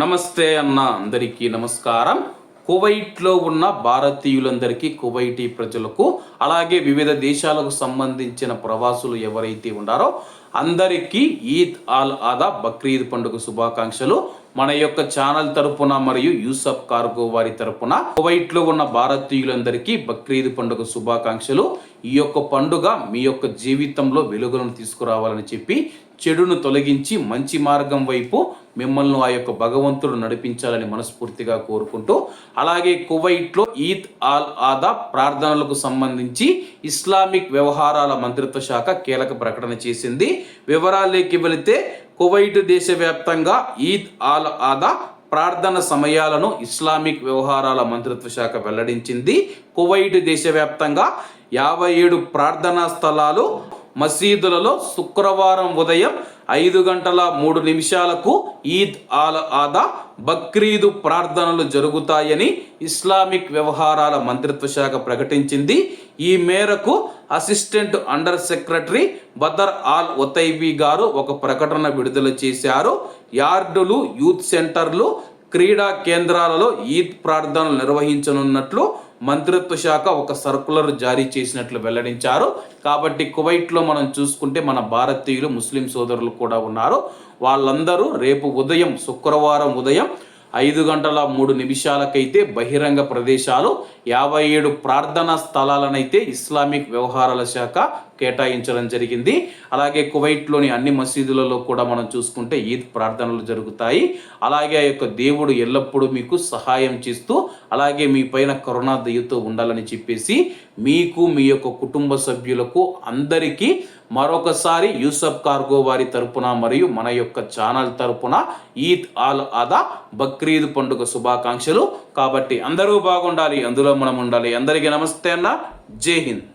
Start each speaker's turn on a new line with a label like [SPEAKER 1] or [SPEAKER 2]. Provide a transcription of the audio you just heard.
[SPEAKER 1] నమస్తే అన్న అందరికీ నమస్కారం. కువైట్లో ఉన్న భారతీయులందరికీ కువైటీ ప్రజలకు అలాగే వివిధ దేశాలకు సంబంధించిన ప్రవాసులు ఎవరైతే ఉన్నారో అందరికీ ఈద్ ఆల్ ఆదా బక్రీద్ పండుగ శుభాకాంక్షలు. మన యొక్క ఛానల్ తరపున మరియు యూసఫ్ కార్గో వారి తరపున కువైట్లో ఉన్న భారతీయులందరికీ బక్రీద్ పండుగ శుభాకాంక్షలు. ఈ యొక్క పండుగ మీ యొక్క జీవితంలో వెలుగులను తీసుకురావాలని చెప్పి చెడును తొలగించి మంచి మార్గం వైపు మిమ్మల్ని ఆ యొక్క భగవంతుడు నడిపించాలని మనస్ఫూర్తిగా కోరుకుంటూ అలాగే కువైట్లో ఈద్ ఆల్ ఆదా ప్రార్థనలకు సంబంధించి ఇస్లామిక్ వ్యవహారాల మంత్రిత్వ శాఖ కీలక ప్రకటన చేసింది. వివరాల్లోకి వెళితే కువైట్ దేశవ్యాప్తంగా ఈద్ ఆల్ ఆదా ప్రార్థన సమయాలను ఇస్లామిక్ వ్యవహారాల మంత్రిత్వ శాఖ వెల్లడించింది. కువైట్ దేశవ్యాప్తంగా యాభై ఏడు ప్రార్థనా స్థలాలు మసీదులలో శుక్రవారం ఉదయం ఐదు గంటల మూడు నిమిషాలకు ఈద్ ఆల్ ఆదా బక్రీదు ప్రార్థనలు జరుగుతాయని ఇస్లామిక్ వ్యవహారాల మంత్రిత్వ శాఖ ప్రకటించింది. ఈ మేరకు assistant under secretary Badr Al Otaibi గారు ఒక ప్రకటన విడుదల చేశారు. యార్డులు యూత్ సెంటర్లు క్రీడా కేంద్రాలలో ఈద్ ప్రార్థనలు నిర్వహించనున్నట్లు మంత్రిత్వ శాఖ ఒక సర్కులర్ జారీ చేసినట్లు వెల్లడించారు. కాబట్టి కువైట్లో మనం చూసుకుంటే మన భారతీయులు ముస్లిం సోదరులు కూడా ఉన్నారు. వాళ్ళందరూ రేపు ఉదయం శుక్రవారం ఉదయం ఐదు గంటల మూడు నిమిషాలకైతే బహిరంగ ప్రదేశాలు యాభై ఏడు ప్రార్థనా స్థలాలనైతే ఇస్లామిక్ వ్యవహారాల శాఖ కేటాయించడం జరిగింది. అలాగే కువైట్లోని అన్ని మసీదులలో కూడా మనం చూసుకుంటే ఈద్ ప్రార్థనలు జరుగుతాయి. అలాగే ఆ యొక్క దేవుడు ఎల్లప్పుడూ మీకు సహాయం చేస్తూ అలాగే మీ పైన కరుణా దయతో ఉండాలని చెప్పేసి మీకు మీ యొక్క కుటుంబ సభ్యులకు అందరికీ మరొకసారి యూసఫ్ కార్గో వారి తరపున మరియు మన యొక్క ఛానల్ తరపున ఈద్ ఆల్ అదా బక్రీద్ పండుగ శుభాకాంక్షలు. కాబట్టి అందరూ బాగుండాలి అందులో మనం ఉండాలి. అందరికీ నమస్తే అన్న. జై హింద్.